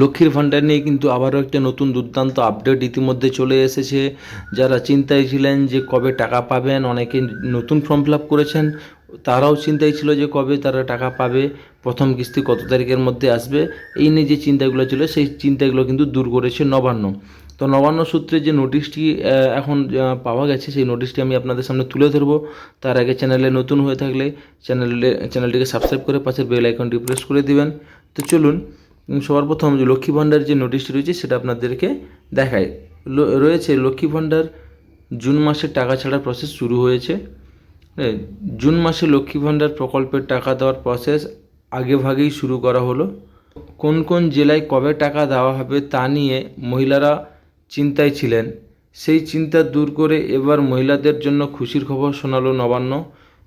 লক্ষ্মীর ভাণ্ডার নিয়ে কিন্তু আবারও একটা নতুন দুর্দান্ত আপডেট ইতিমধ্যে চলে এসেছে। যারা চিন্তায় ছিলেন যে কবে টাকা পাবেন, অনেকে নতুন ফর্ম ফিল আপ করেছেন, তারাও চিন্তায় ছিল যে কবে তারা টাকা পাবে, প্রথম কিস্তি কত তারিখের মধ্যে আসবে, এই নিয়ে যে চিন্তাগুলো ছিল, সেই চিন্তাগুলো কিন্তু দূর করেছে নবান্ন। তো নবান্ন সূত্রে যে নোটিশটি এখন পাওয়া গেছে, সেই নোটিশটি আমি আপনাদের সামনে তুলে ধরবো। তার আগে চ্যানেলে নতুন হয়ে থাকলে চ্যানেলে চ্যানেলটিকে সাবস্ক্রাইব করে পাশের বেল আইকনটি প্রেস করে দিবেন। তো চলুন সবার প্রথম যে লক্ষ্মী ভাণ্ডার যে নোটিশটি রয়েছে সেটা আপনাদেরকে দেখায়। রয়েছে লক্ষ্মী ভাণ্ডার জুন মাসে টাকা ছাড়ার প্রসেস শুরু হয়েছে। হ্যাঁ, জুন মাসে লক্ষ্মী ভাণ্ডার প্রকল্পের টাকা দেওয়ার প্রসেস আগে ভাগেই শুরু করা হলো। কোন কোন জেলায় কবে টাকা দেওয়া হবে তা নিয়ে মহিলারা চিন্তায় ছিলেন। সেই চিন্তা দূর করে এবার মহিলাদের জন্য খুশির খবর শোনালো নবান্ন।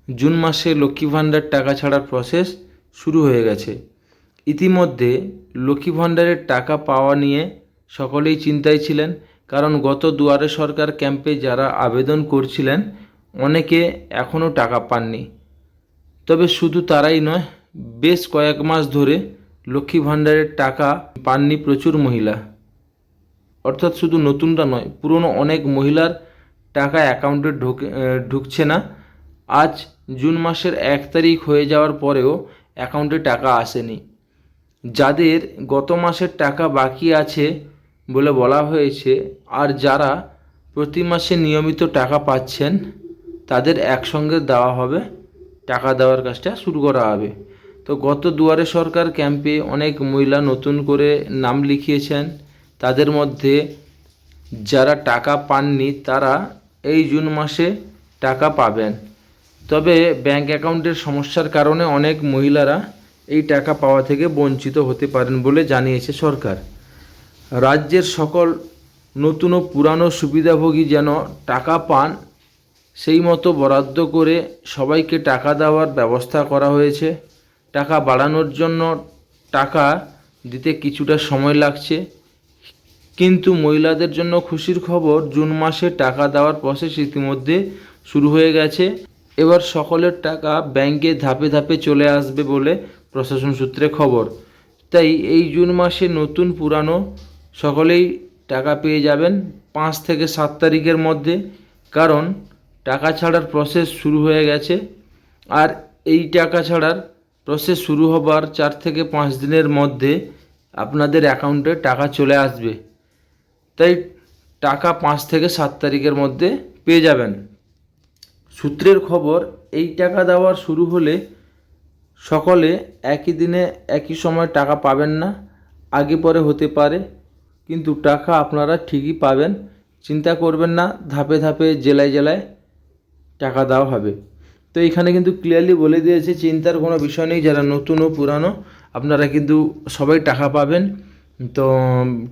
জুন মাসে লক্ষ্মী ভাণ্ডার টাকা ছাড়ার প্রসেস শুরু হয়ে গেছে। ইতিমধ্যে লক্ষ্মী ভাণ্ডারের টাকা পাওয়া নিয়ে সকলেই চিন্তায় ছিলেন, কারণ গত দুয়ারে সরকার ক্যাম্পে যারা আবেদন করছিলেন, অনেকে এখনও টাকা পাননি। তবে শুধু তারাই নয়, বেশ কয়েক মাস ধরে লক্ষ্মী ভাণ্ডারের টাকা পাননি প্রচুর মহিলা। অর্থাৎ শুধু নতুনটা নয়, পুরনো অনেক মহিলার টাকা অ্যাকাউন্টে ঢুকে ঢুকছে না। আজ জুন মাসের এক তারিখ হয়ে যাওয়ার পরেও অ্যাকাউন্টে টাকা আসেনি। যাদের গত মাসের টাকা বাকি আছে বলে বলা হয়েছে, আর যারা প্রতি মাসে নিয়মিত টাকা পাচ্ছেন, তাদের একসঙ্গে দেওয়া হবে, টাকা দেওয়ার কাজটা শুরু করা হবে। তো গত দুয়ারে সরকার ক্যাম্পে অনেক মহিলা নতুন করে নাম লিখিয়েছেন। তাদের মধ্যে যারা টাকা পাননি, তারা এই জুন মাসে টাকা পাবেন। তবে ব্যাংক অ্যাকাউন্টের সমস্যার কারণে অনেক মহিলারা এই টাকা পাওয়া থেকে বঞ্চিত হতে পারেন বলে জানিয়েছে সরকার। রাজ্যের সকল নতুন ও পুরানো সুবিধাভোগী যেন টাকা পান, সেই মতো বরাদ্দ করে সবাইকে টাকা দেওয়ার ব্যবস্থা করা হয়েছে। টাকা বাড়ানোর জন্য টাকা দিতে কিছুটা সময় লাগছে। কিন্তু মহিলাদের জন্য খুশির খবর, জুন মাসে টাকা দেওয়ার প্রসেস ইতিমধ্যে শুরু হয়ে গেছে। এবার সকলের টাকা ব্যাংকে ধাপে ধাপে চলে আসবে বলে প্রশাসন সূত্রে খবর। তাই এই জুন মাসে নতুন পুরানো সকলেই টাকা পেয়ে যাবেন পাঁচ থেকে সাত তারিখের মধ্যে। কারণ টাকা ছাড়ার প্রসেস শুরু হয়ে গেছে। আর এই টাকা ছাড়ার প্রসেস শুরু হবার চার থেকে পাঁচ দিনের মধ্যে আপনাদের অ্যাকাউন্টে টাকা চলে আসবে। তাই টাকা পাঁচ থেকে সাত তারিখের মধ্যে পেয়ে যাবেন। সূত্রের খবর, এই টাকা দেওয়ার শুরু হলে সকলে একই দিনে একই সময় টাকা পাবেন না, আগে পরে হতে পারে, কিন্তু টাকা আপনারা ঠিকই পাবেন। চিন্তা করবেন না, ধাপে ধাপে, জেলায় জেলায় টাকা দেওয়া হবে। তো এখানে কিন্তু ক্লিয়ারলি বলে দিয়েছে, চিন্তার কোনো বিষয় নেই, যারা নতুন ও পুরানো, আপনারা কিন্তু সবাই টাকা পাবেন। তো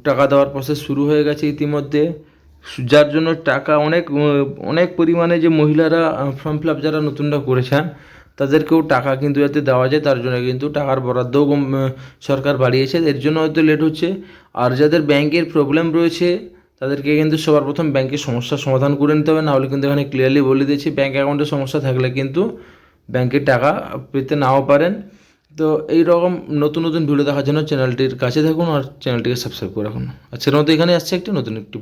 টাকা দেওয়ার প্রসেস শুরু হয়ে গেছে ইতিমধ্যে। যার জন্য টাকা অনেক অনেক পরিমাণে যে মহিলারা ফর্ম ফিল আপ যারা নতুনটা করেছেন তাদেরকেও টাকা কিন্তু যাতে দেওয়া যায়, তার জন্য কিন্তু টাকার বরাদ্দও সরকার বাড়িয়েছে। এর জন্য হয়তো লেট হচ্ছে। আর যাদের ব্যাংকের প্রবলেম রয়েছে, তাদেরকে কিন্তু সবার প্রথম ব্যাংকের সমস্যার সমাধান করে নিতে হবে। নাহলে কিন্তু এখানে ক্লিয়ারলি বলে দিয়েছি ব্যাংক অ্যাকাউন্টে সমস্যা থাকলে কিন্তু ব্যাংকের টাকা পেতে নাও পারেন। তো এই রকম নতুন নতুন ভিডিও দেখার জন্য চ্যানেলটির কাছে থাকুন আর চ্যানেলটিকে সাবস্ক্রাইব করে রাখুন। আজকের মতো এখানে আসছে। একটি নতুন একটি